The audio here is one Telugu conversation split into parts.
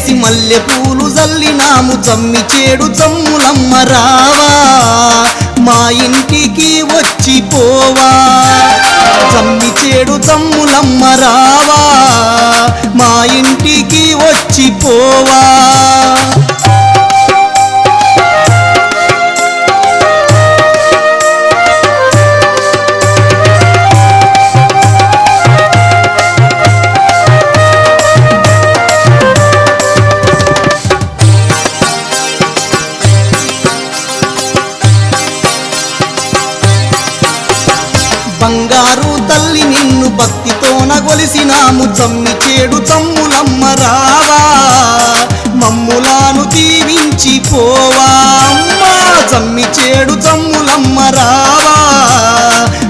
ముగ్గులేసి మల్లె పూలు జల్లినాము. జమ్మి చేడు జమ్ములమ్మ రావా. మా ఇంటికి వచ్చి పోవా. జమ్మి చేడు జమ్ములమ్మ రావా. మా ఇంటికి వచ్చి పోవా. భక్తితో నిన్ను భక్తితోన చేడు తమ్ములమ్మ రావా. మమ్ములాను దీవించి పోవా. అమ్మా చేడు తమ్ములమ్మ రావా.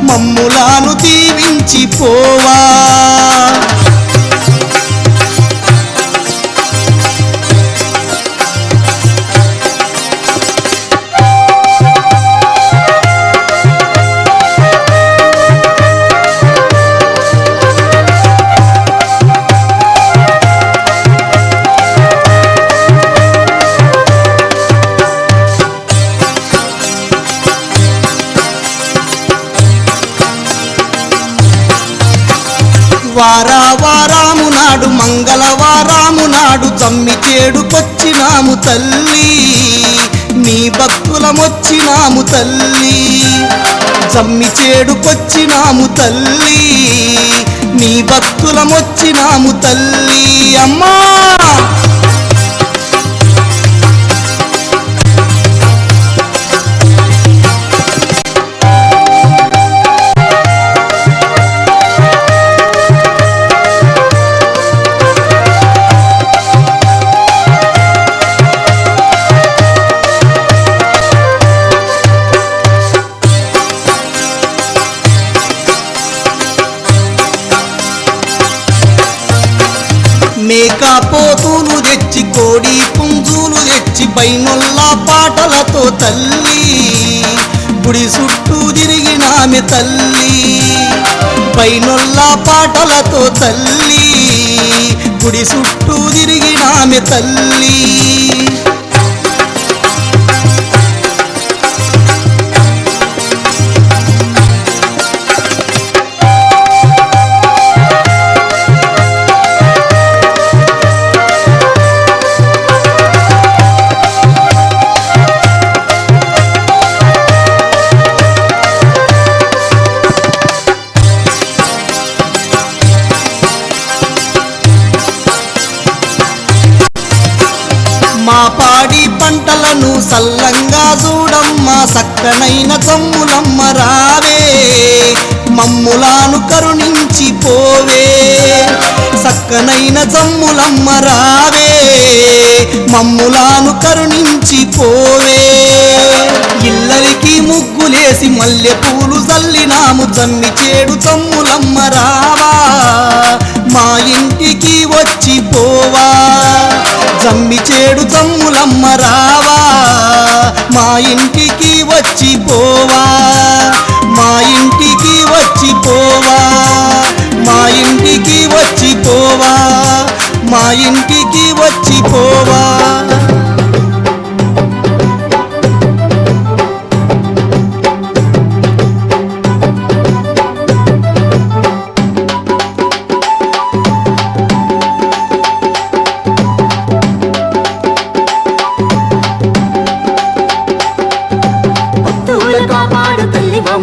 మమ్ములాను దీవించి పోవా వారావారాము నాడు మంగళవారాము నాడు తమ్మి చేడుకొచ్చినాము తల్లి. నీ భక్తులమొచ్చినాము తల్లి. జమ్మి చేడుకొచ్చినాము తల్లి. నీ భక్తులమొచ్చినాము తల్లి. అమ్మా! నాతో తల్లి. గుడి చుట్టూ తిరిగినామె తల్లి. పైనొల్ల పాటలతో తల్లి. గుడి చుట్టూ తిరిగినామె తల్లి. మా పాడి పంటలను సల్లంగా చూడమ్మా సక్కనైన తమ్ములమ్మ రావే. మమ్ములాను కరుణించి పోవే. సక్కనైన జమ్ములమ్మ రావే. మమ్ములాను కరుణించి పోవే. ఇల్లరికి ముగ్గులేసి మల్లె పూలు చల్లినాము జమ్మి చేడు తమ్ములమ్మ రావా. మా ఇంటికి వచ్చి పోవా. జమ్మి చేడు తమ్ములమ్మ రావా. మా ఇంటికి వచ్చి పోవా. మా ఇంటికి వచ్చి పోవా. మా ఇంటికి వచ్చి పోవా. మా ఇంటికి వచ్చి పోవా.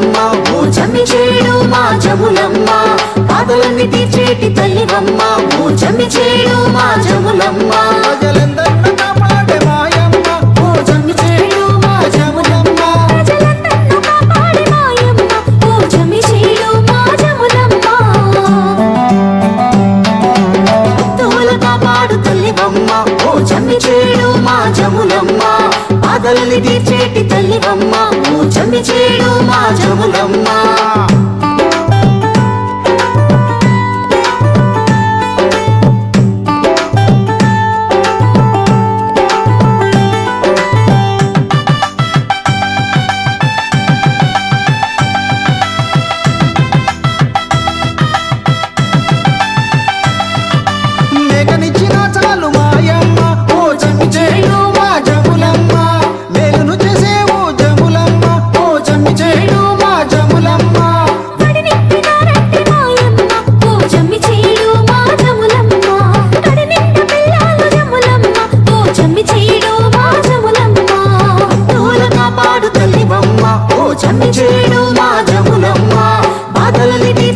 తల్లివమ్మ ఓ జమ్మి చేడు మా జములమ్మ. బాధలన్నీ తీర్చేటి తల్లివమ్మ ఓ జమ్మి చేడు మా జములమ్మ.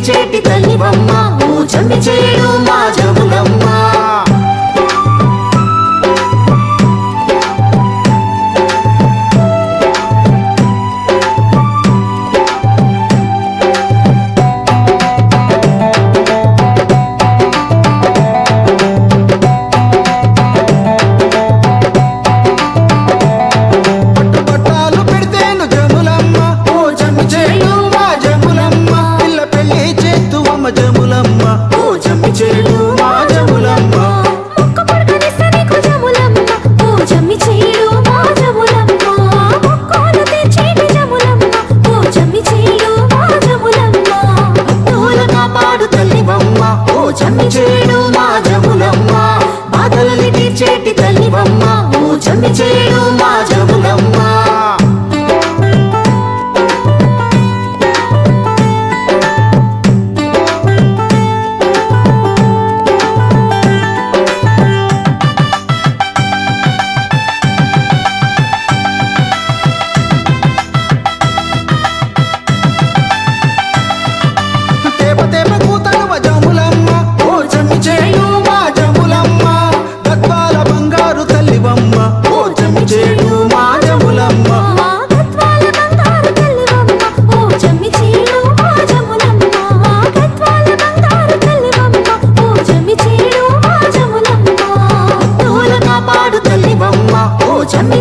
చేటి తల్లివమ్మ పూజమి చేయడు మా జగులమ్మ రాగములమ్మ ఓ చెంపి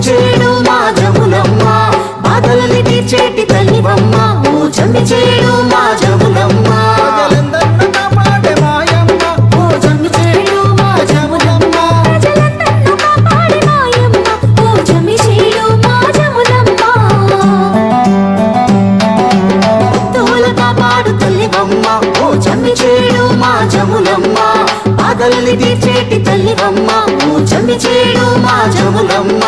చేడు ఆకలిని తీర్చేటి తల్లివమ్మ చెంది చేడు మా జములమ్మ